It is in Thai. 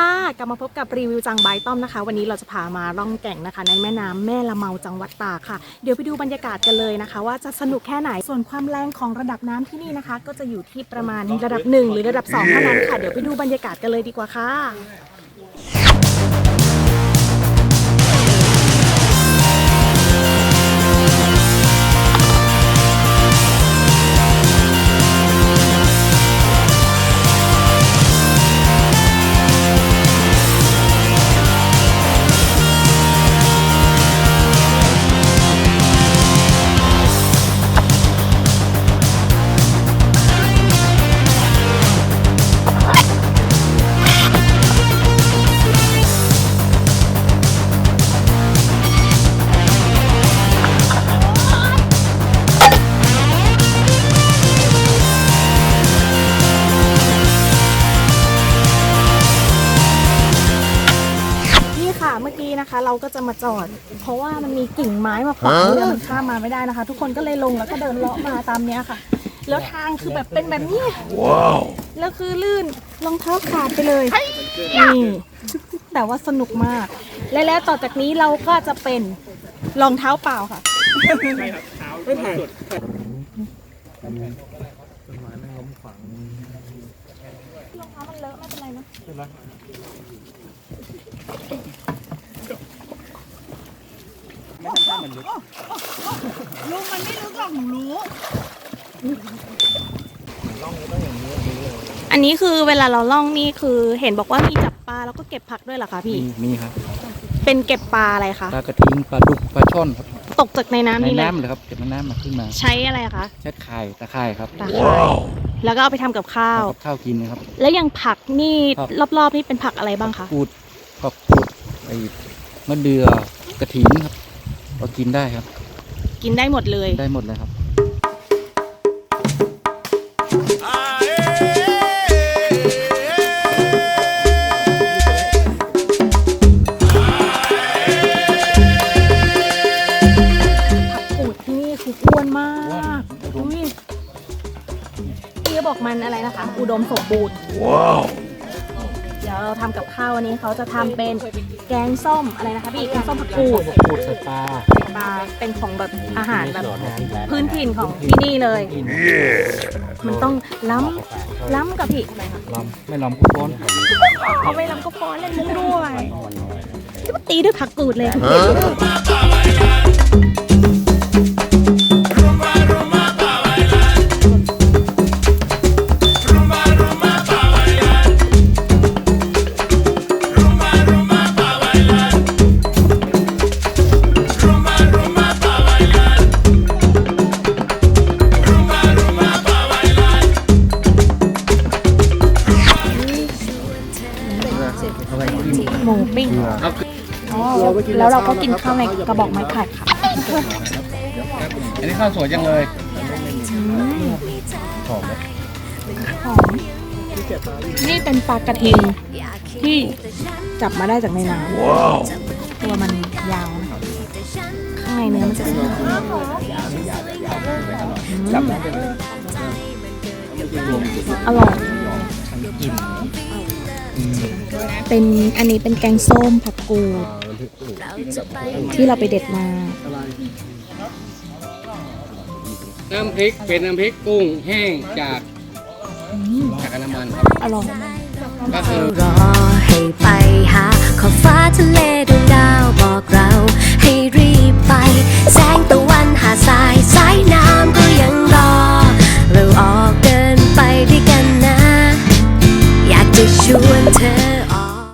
ค่ะ กลับมาพบกับรีวิวจังไบต้อมนะคะ วันนี้เราจะพามาล่องแก่งนะคะ ในแม่น้ำแม่ละเมาจังหวัดตากค่ะ เดี๋ยวไปดูบรรยากาศกันเลยนะคะ ว่าจะสนุกแค่ไหนส่วนความแรงของระดับน้ำที่นี่นะคะ ก็จะอยู่ที่ประมาณระดับ 1 หรือระดับ 2 เท่านั้นค่ะ เดี๋ยวไปดูบรรยากาศกันเลยดีกว่าค่ะ ค่ะเมื่อกี้นะคะ เราก็จะมาจอด เพราะว่ามันมีกิ่งไม้มาขวางเรือมันข้ามมาไม่ได้นะคะ ทุกคนก็เลยลงแล้วก็เดินเลาะมาตามเนี้ยค่ะ แล้วทางคือแบบเป็นแบบนี้แล้วคือลื่นรองเท้าขาดไปเลยนี่แต่ว่าสนุกมาก และแล้วต่อจากนี้เราก็จะเป็นรองเท้าเปล่าค่ะรอง เท้ามันเลอะไม่เป็นไรนะลุงมันไม่รู้หรอกหนูรู้อันนี้คือเวลาเราล่องนี่คือเห็นบอกว่ามีจับปลาแล้วก็เก็บผักด้วยเหรอคะพี่ มีครับ เป็นเก็บปลาอะไรคะ ปลากระทิงปลาดุกปลาช่อนครับ ตกจากในน้ำในนี่เลยน้ำเลยครับ เก็บในน้ำมาขึ้นมา ใช้อะไรคะแช่ข่ายตะไคร่ครับตาข่าย แล้วก็เอาไปทำกับข้าวทำกับข้าวกินนะครับ แล้วอย่างผักนี่ครับ รอบๆนี่เป็นผักอะไรบ้างคะกูดผักกูดไอ้มะเดือกระถินครับเรากินได้ครับ กินได้หมดเลย ได้หมดเลยครับ บอกมันอะไรนะคะ อุดมสมบูรณ์เดี๋ยวเราทำกับข้าววันนี้เขาจะทำเป็นแกงส้มอะไรนะคะพี่แกงส้มผักกูดกูดใส่ปลาปลาเป็นของแบบอาหารแบบพื้นถิ่นของที่นี่เลย มันต้องล้ำล้ำกับพี่อะไรคะลำไม่ลำกุก้อนเอาไปล้ำก็พอเล่นมุกด้วยจะมาตีด้วยผักกูดเลย ปิ้งอ๋อแล้วเราก็กินข้าวในกระบอกไม้ไผ่ค่ะ อันนี้ข้าวสวยจังเลยอืมหอมไหมหอมนี่เป็นปลากระทิงที่จับมาได้จากในน้ำตัวมันยาวนะคะข้างในเนื้อมันจะเป็นอร่อย เป็นอันนี้เป็นแกงส้มผักกูดที่เราไปเด็ดมา น้ำพริกเป็นน้ำพริกกุ้งแห้งจากอืมจากน้ำมันครับ อร่อยก็คือ รอให้ไป